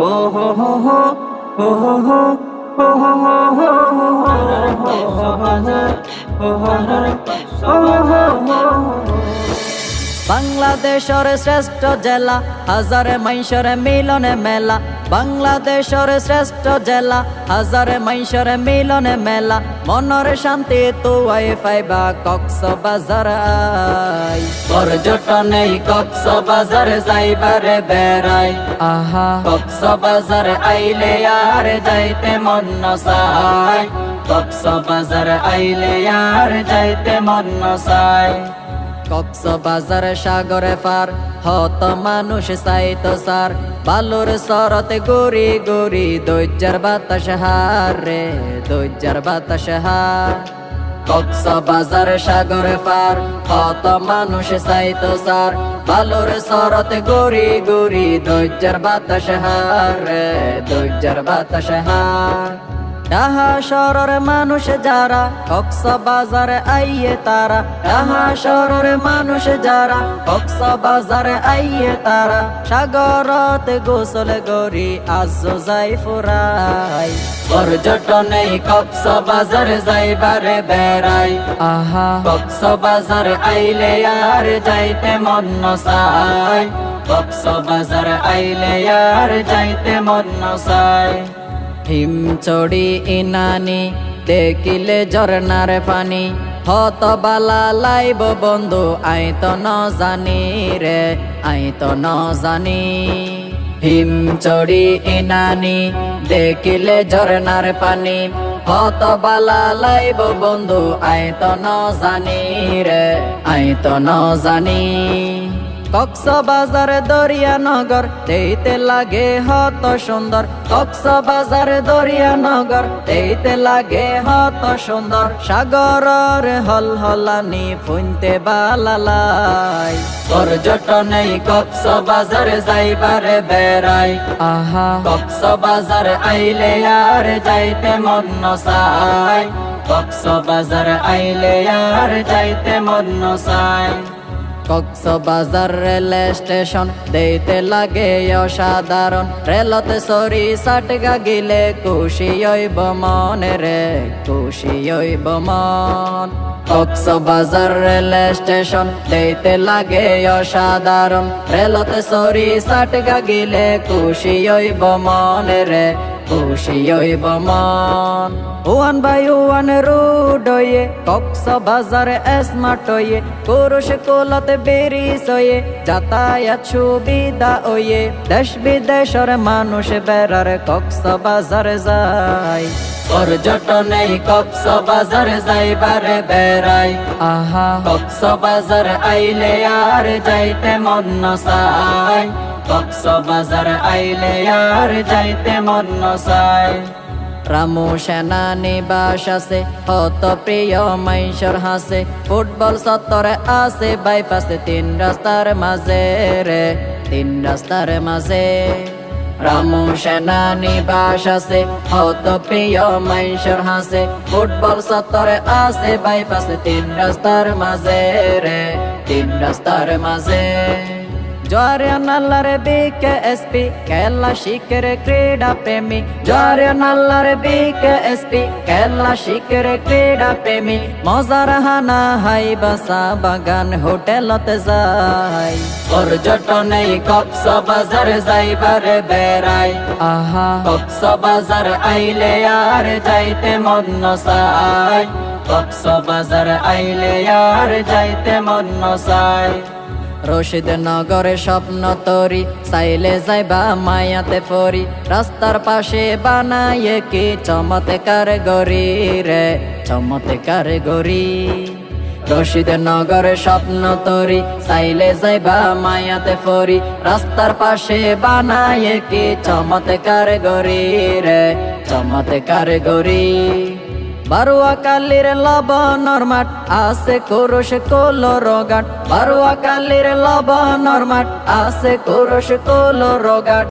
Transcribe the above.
হো হো হো হো হো হো হো হো হো হো হো বাংলাদেশের শ্রেষ্ঠ জেলা হাজারে মাইশরে মিলনে মেলা। বাংলাদেশের শ্রেষ্ঠ জেলা হাজারে মাইশরে মিলনে মেলা। মনের শান্তি তুয়াই পাইবা কক্স বাজার আই। পর্যটনে কক্স বাজার যাইবারে বেড়াই। আহা। কক্স বাজার আইলে আর যাইতে মন নসাই কক্স বাজার আইলে আর যাইতে মন নসাই কক্স বাজার সাগরে পার হত মানুষ সাইত সার। বালুর সরতে গরি গরি দৈজ্জার বাতাস হার রে দৈজ্জার বাতাস হার। কক্স বাজার সাগরে পার হত মানুষ সাইত সার। বালুর সরতে গরি গরি দৈজ্জার বাতাস হার রে দৈজ্জার বাতাস হার। ডাহা শহরের মানুষ যারা কক্স বাজারে আইয়ে তারা ডাহা শহরের মানুষ যারা কক্স বাজারে আইয়ে তারা সাগরত গোসল গরি আজ যাই ফুরাই পর্যটনে কক্স বাজারে যাইবারে বেড়াই। আহা। কক্স বাজার আইলে আর যাইতে মন নসাই কক্স বাজার আইলে আর যাইতে মন নসাই হিম চড়ি ইনানি, দেখিলে ঝরনার পানি। হত বালা লাইব বন্ধু, আই তো ন জানি রে, আই তো ন জানি। হিম চড়ি ইনানি, দেখিলে ঝরনার পানি। হত বালা লাইব বন্ধু, আই তো ন জানি রে, আই তো ন জানি। কক্সবাজার দরিয়ানগর তেইতে লাগে হত সুন্দর। কক্সবাজার দরিয়ানগর তেইতে লাগে হত সুন্দর। সাগরর হল হলানি ফুনতে বালালাই পর্যটনেই কক্সবাজার যাইবারে বেড়াই। আহা। কক্সবাজার আইলে আর যাইতে মগ্ন কক্স কক্সবাজার আইলে আর যাইতে মন নসাই কক্স বাজার রেল স্টেশন। দেইতে লাগে অসাধারণ। রেলতে সরি সাটগা গিলে খুশি হইব মনে রে, খুশি হইব মন। কক্স বাজার রেল স্টেশন, দেইতে লাগে অসাধারণ। রেলতে সরি সাটগা গিলে খুশি হইব মনে রে, খুশি হইব মন। ওয়ান বাই ওয়ান রোড হয়ে কক্স বাজার স্মার্ট হয়ে পুরুষ কোলতে বেরিস হয়ে যাতায়াত সুবিধা হয়ে দেশ বিদেশের মানুষ বেড়ার কক্স বাজার যায়। পর্যটনে কক্স বাজার যাইবারে বেড়াই। আহা, কক্স বাজার আইলে আর যাইতে মন নসাই কক্স বাজার আইলে আর যাইতে মন নসাই রামু সেনা নিবাস আছে হত প্রিয় মাইশর হাসে। ফুটবল সত্তরে আছে, বাইপাসে তিন রাস্তার মাঝে রে, তিন রাস্তার মাঝে। রামু সেনা নিবাস আছে হত প্রিয় মাইশর হাসে। ফুটবল সত্তরে আছে, বাইপাসে তিন রাস্তার মাঝে রে, তিন রাস্তার মাঝে। বিকে এসপি খেলা শিখরে ক্রীড়া প্রেমী। জয় নল্লার বিকে এসপি খেলা শিখরে ক্রীড়া প্রেমী। মজার হানা হাই বাসা বাগান হোটেলতে যাই। পর্যটনে কক্স বাজার যাইবারে বেড়াই। আহা। কক্স বাজার আইলে আর যাইতে মন নসাই কক্স বাজার আইলে আর যাইতে মন নসাই রশিদ নগরে স্বপ্ন তরি, সাইলে যাইবা মায়াতে ফরি। রাস্তার পাশে বানায়ে কি চমৎকার গরি রে, চমৎকার গরি রশিদ নগরে স্বপ্ন তরি, সাইলে যাইবা মায়াতে ফরি। রাস্তার পাশে বানায়ে কি চমৎকার গরি রে, চমৎকার গরি বারুয়া কালির লবণর মাঠ, আছে কুরুষ কোলো রোগাট বারুয়া কালির লবণর মাঠ, আছে কুরুষ কোলো রগাট